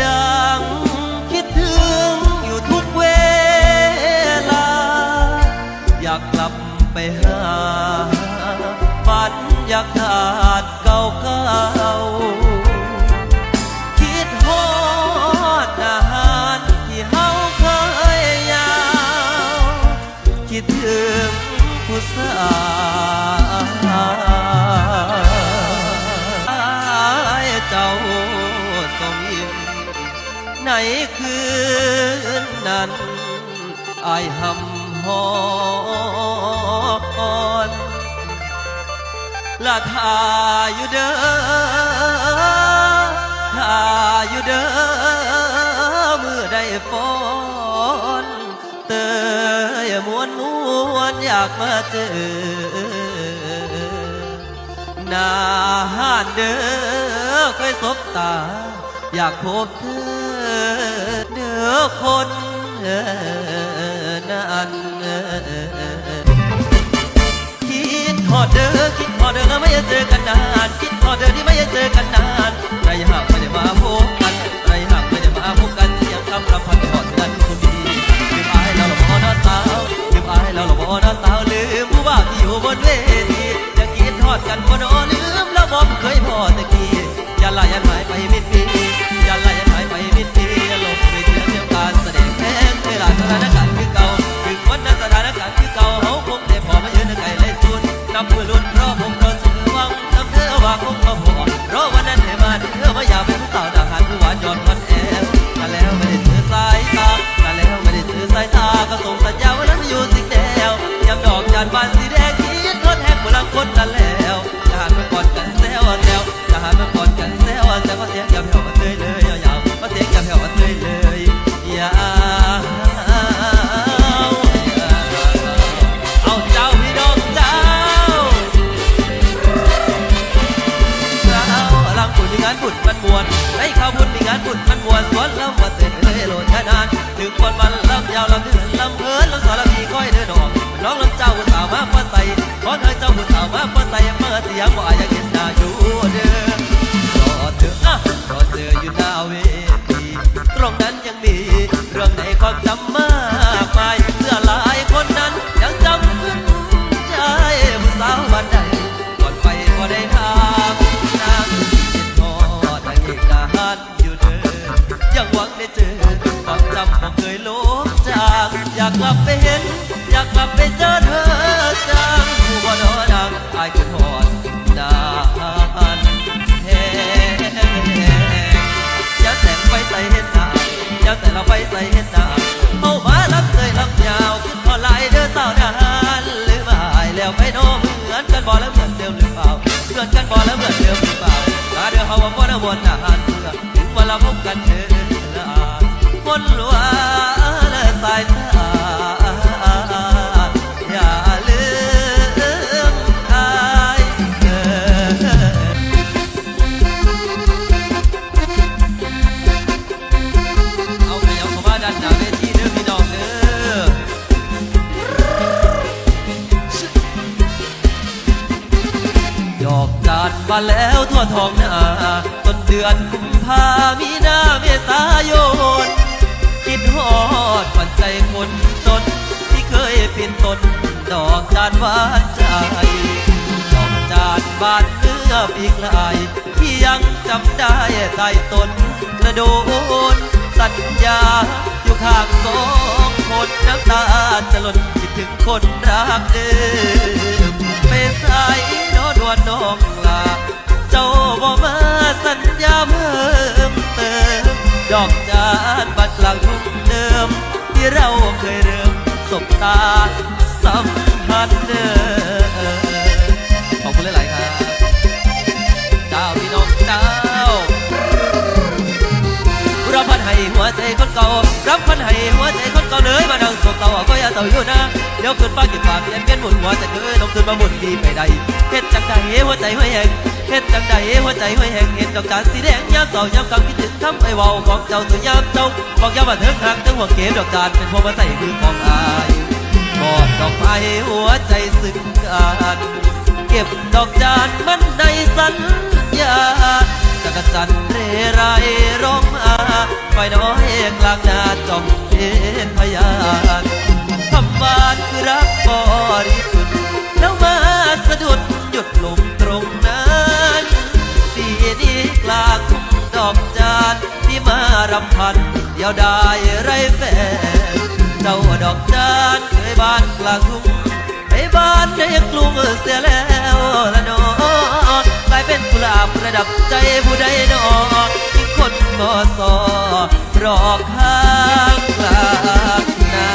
ยังคิดถึงอยู่ทุกเวลา อยากกลับไปหาบรรยากาศเก่าๆคิดฮอดอาหารที่เฮาเคยยาว คิดถึงผู้สาวเจ้า ในคืนนั้นอายหำหอนละทาอยู่เด้อทาอยู่เด้อมือได้ฟ้อนเตยมวนมวนอยากมาเจอนาหานเด้อเคยสบตา อยากพบเธอ อคนนั้นคิดฮอดเด้อคิดฮอดเด้อไม่ได้เจอกันนานคิดฮอดเด้อที่ไม่ได้เจอกันนานไรหากไม่ได้มาพบกันไรหากไม่ได้มาพบกันเสียงคำรำพันฮอดกันคนดีลืมอายแล้วลบ่น้าสาวลืมอายแล้วลบ่น้าสาวลืมผู้บ่าวที่อยู่บนเวทีจะคิดฮอดกันบ่นอลืมแล้วบ่เคยพอตะกี้อย่าลายันหายไปมิดปี ยงบ่อยากเห็นหน้าอยู่เด้อรอเธออะรอเธออยู่หน้าเวทีตรงนั้นยังมีเรื่องในความจำมากมายเสื้อลายคนนั้นยังจำขึ้นใจผู้สาววันใดก่อนไปก็ได้ทางนางติดทอดนางเอกทหารอยู่เด้อยังหวังได้เจอความจำบ่เคยลบจางอยากกลับไปเห็นอยากกลับไปเจอเธอจางผู้บ่ดอดังอายคือทอ ส่เห็นหน้าเอามาลับเลยลับยาวขึ้นพอไหลายเด้อสาวนานหรือมาอายแล้วไปโน้เหมือนกันบ่แล้วเหมือนเดิมหรือเปล่าเหมือนกันบ่แล้วเหมือนเดิมหรือเปล่าตาเดือเฮาว่าบ่ได้วนอาหารเพื่อถึงเวลาพบกันเธอคนหลวและสายตา แล้วทั่วท้องนาต้นเดือนกุมภามีนาเมษายน คิดฮอดฝันใจคนจนที่เคยเป็นตนดอกจานหวานใจดอกจานบานเมื่อปีกลายที่ยังจำได้ใต้ต้นกระโดนสัญญาอยู่ข้างสองคนน้ำตาจะหล่นคิดถึงคนรักเดิมไปใส่ นอนวันน้องลา เจ้าบ่มาสัญญาเพิ่มเติม ดอกจานบัดกลางทุ่งเดิม ที่เราเคยเริ่มสบตาสัมพันธ์เดิมขอบคุณหลายๆครับเจ้าพี่น้องเจ้ารับพันให้หัวใจคนเก่า รับพันให้หัวใจคนเก่าเลยมานั่งโศกเศร้าก็อย่าเศร้าอยู่นะเดี๋ยวขึ้นฟ้ากินฟ้าเปลี่ยนเป็นหมุนหัวใจเธอลงขึ้นมาหมุนดีไปใดเฮ็ดจังใดหัวใจห้อยแหงเฮ็ดจังใดหัวใจห้อยแหงเห็นดอกจานสีแดงยามเศร้ายามกำคิดถึงคำไอ้เว้าของเจ้าตัวยามเจ้าบอกยามว่าเถิงหักถึงหัวเก็บดอกจานเป็นพวงมาใส่มือของอายกอดดอกไม้หัวใจซึ้งกันเก็บดอกจานมันในสัญญาจักรจันทร์เรไรร้องมาคอยน้อยกลางนา ดอกจานที่มารำพันเดียวได้ไรแฟนเจ้าดอกจานเคยบานกลางทุ่งไปบ้านในกลุ่มเสียแล้วละนอกลายเป็นกุหลาบประดับใจผู้ใดนอที่คนมอสอรอข้างกลางนา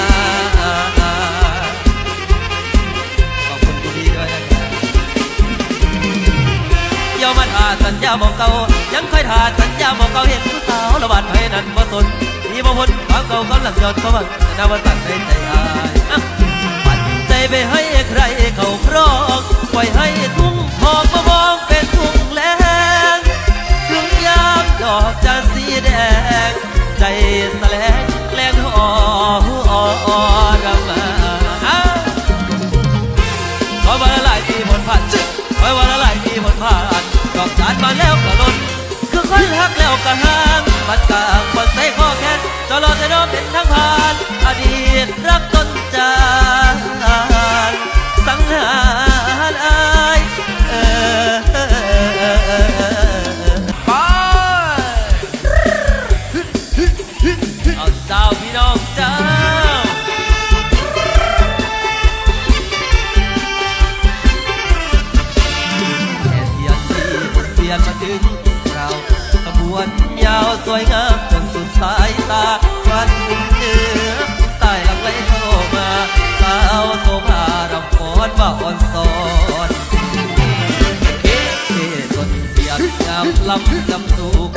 ขอบคุณคุณดีด้วยนะครับเดี๋ยวมาทาสัญญาบอกเก่าังค่อยทาสัญญาบอกเก่าเห็นผู้สาวระบาดให้นั้นบ่สนมีบ่พ้นความเก่ากำลังยอดเพราะมันนาวสันในใจอายปันใจไปให้ใครเขาครองปล่อยให้ทุ่งทองมามองเป็นทุ่งแล้งถึงยามดอกจานสีแดง ใจแสลงแรงหออ่อนรำมา ห่างบัดกลางบัดใส่ข้อแขนจอรอจะน้องเป็นทางผ่าน อดีตรักต้นจานสังหารอายเออเออเออเออเออไปเอาเจ้าพี่น้องเจ้าแค่เทียนที่บนเทียนมาถึงเราขบวนยาวสวยงามจนสุดสายตาวันเหนือใต้หลังไหลเข้ามาสาวโซภารำฟ้อนบ่าอ่อนสอนเอ๊ะจนเทียนงามลำจำสุก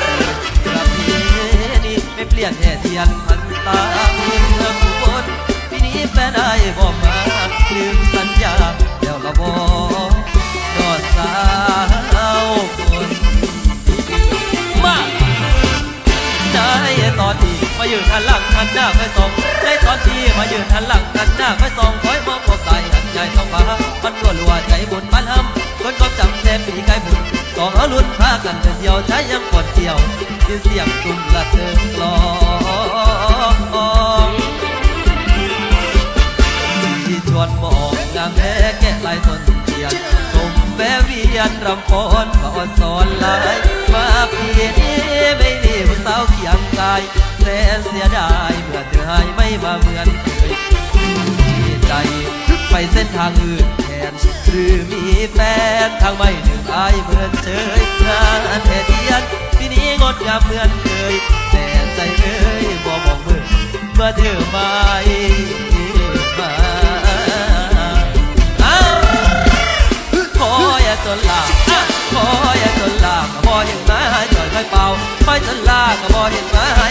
ประเพณีไม่เปลี่ยนแค่เทียนพันตาเมืองอุบลปีนี้แฟนได้บอกมาลืมสัญญาแล้วละบอกยอดสาวคน มายืนหันหลังหันหน้าไปส่องได้ตอนที่มายืนหันหลังหันหน้าไปส่องคอยมองพวกใส่หันใจสองฟ้ามันรัวรัวใจบุญมันห้ำคนก็จำแทบปีกายบุญสองเอาลุ้นพากันเที่ยวใช้ยังปวดเที่ยวยินเสียงตุ่มละเทิงกลองที่ชวนมองงามแท้แก่ลายตนเทียนชมแวะเวียนรำฟ้อนก็อ่อนสอน สียดายเมื่อเธอหายไม่มาเหมือนเคยดีใจไปเส้นทางอื่นแทนหรือมีแฟนทางไม่หนึ่งอายเหมือนเชยงานแท่เทียนปีนี้งดงามเหมือนเคยแต่ใจเอ้ยบ่มองมือเมื่อเธอไม่มาอ้าวขออย่าจนลาอะขออย่าจนลาก็บ่เห็นมาให้จ่อยค่อยเป่าค่จนลาก็บ่เห็นมาให้จ่อยค่อยเป่า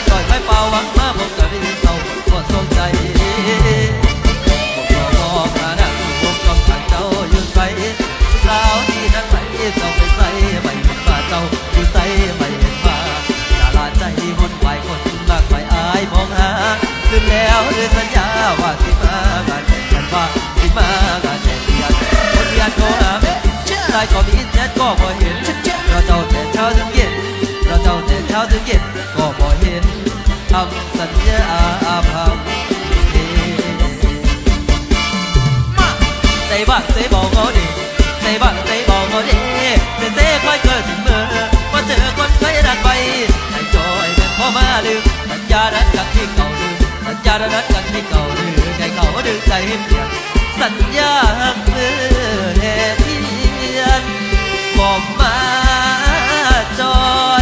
ก็มีแชทก็บ่เห็นเราเจ้าแต่เช้าถึงเย็นเราเจ้าแต่เช้าถึงเย็นก็บ่เห็นทำสัญญาพังเทใจบ้างใจบอกเขาดิใจบ้างใจบอกเขาดิเสียเสียค่อยเกิดถึงเมื่อว่าเจอคนเคยรักไปให้จอยเป็นพ่อมาลืมสัญญาดันกันที่เก่าลืมสัญญาดันกันที่เก่าลืมให้เขาดึงใจเปลี่ยนสัญญาหักมือ นั้บอกมาจอ